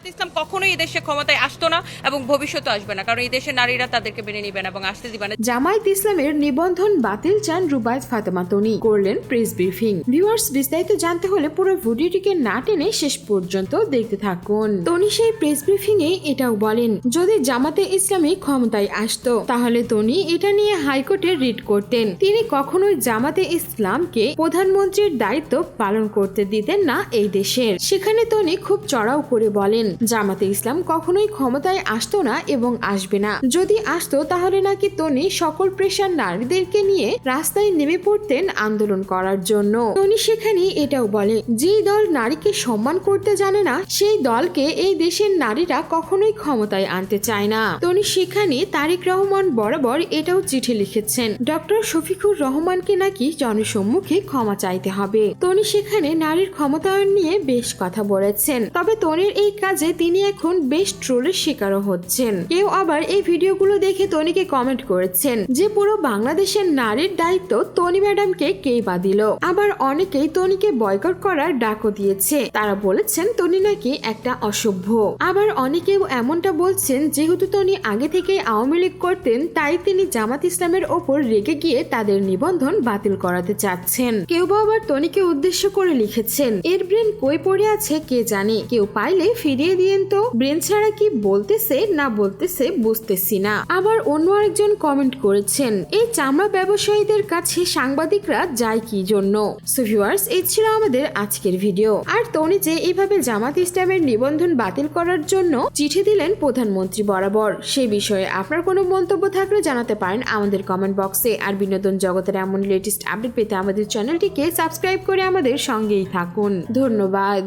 জামাত ইসলাম কখনোই এই দেশে ক্ষমতায় আসতো না এবং ভবিষ্যতে আসবে না, কারণ এই দেশের নারীরা তাদেরকে মেনে নিবে না এবং আসতে দিবে না। জামায়াত ইসলামের নিবন্ধন বাতিল চান রুবায়ত ফাতেমা তনি। করলেন প্রেস ব্রিফিং। ভিউয়ার্স, বিস্তারিত জানতে হলে পুরো ভিডিওটিকে না টেনে শেষ পর্যন্ত দেখতে থাকুন। তনি সেই প্রেস ব্রিফিং এ এটাও বলেন, যদি জামাতে ইসলামী ক্ষমতায় আসতো, তাহলে তনি এটা নিয়ে হাইকোর্টে রিট করতেন। তিনি কখনোই জামাতে ইসলামকে প্রধানমন্ত্রীর দায়িত্ব পালন করতে দিতেন না এই দেশের। সেখানে তনি খুব চড়াও করে বলেন জামাতে ইসলাম কখনোই ক্ষমতায় আসতো না এবং আসবে না। যদি আসতো, তাহলে নাকি তনি সকল পেশার নারীদেরকে নিয়ে রাস্তায় নেমে পড়তেন আন্দোলন করার জন্য। তনি সেখানে এটাও বলে, যেই দল নারীকে সম্মান করতে জানে না, সেই দলকে এই দেশের নারীরা কখনোই ক্ষমতায় আনতে চায় না। তনি সেখানে তারেক রহমান বরাবর এটাও চিঠি লিখেছেন, ডক্টর শফিকুর রহমানকে নাকি জনসম্মুখে ক্ষমা চাইতে হবে। তনি সেখানে নারীর ক্ষমতায়ন নিয়ে বেশ কথা বলেছেন, তবে তনির এই কাজে তিনি এখন বেশ ট্রোলের শিকারও হচ্ছেন। কেউ আবার এই ভিডিওগুলো দেখে তনিকে কমেন্ট করেছেন যে পুরো বাংলাদেশের নারীর দায়িত্ব তনি ম্যাডামকে কে বা দিল। আবার অনেকেই তনিকে বয়কট করার ডাকও দিয়েছে। তারা বলেছেন তনি নাকি একটা অসভ্য। আবার অনেকেও এমনটা বলছেন, যেহেতু তনি আগে থেকে আওয়ামী লীগ করতেন, তাই তিনি জামাত ইসলামের ওপর রেগে গিয়ে তাদের নিবন্ধন বাতিল করাতে চাচ্ছেন। কেউ বা আবার তনিকে উদ্দেশ্য করে লিখেছেন, এর ব্রেন কই পড়ে আছে কে জানে? কেউ পাইলে ফিরিয়ে দিয়েন তো। ব্রেন ছাড়া কি বলতেছে না বলতেছে বুঝতেছি না। আবার অন্য আরেকজন কমেন্ট করেছেন, এই চামড়া ব্যবসায়ীদের কাছে সাংবাদিকরা যায় কি জন্য? সো ভিউয়ার্স এই ছিল আমাদের আজকের ভিডিও। আর তনি যে এইভাবে জামাত ইসলামের নিবন্ধন বাতিল করার জন্য চিঠি দিলেন প্রধানমন্ত্রী বরাবর সেই বিষয়ে আপনার কোনো মন্তব্য থাকলে জানাতে পারেন আমাদের কমেন্ট বক্সে। আর বিনোদন জগতের এমন লেটেস্ট আপডেট পেতে আমাদের চ্যানেলটিকে সাবস্ক্রাইব করে আমাদের সঙ্গেই থাকুন। ধন্যবাদ।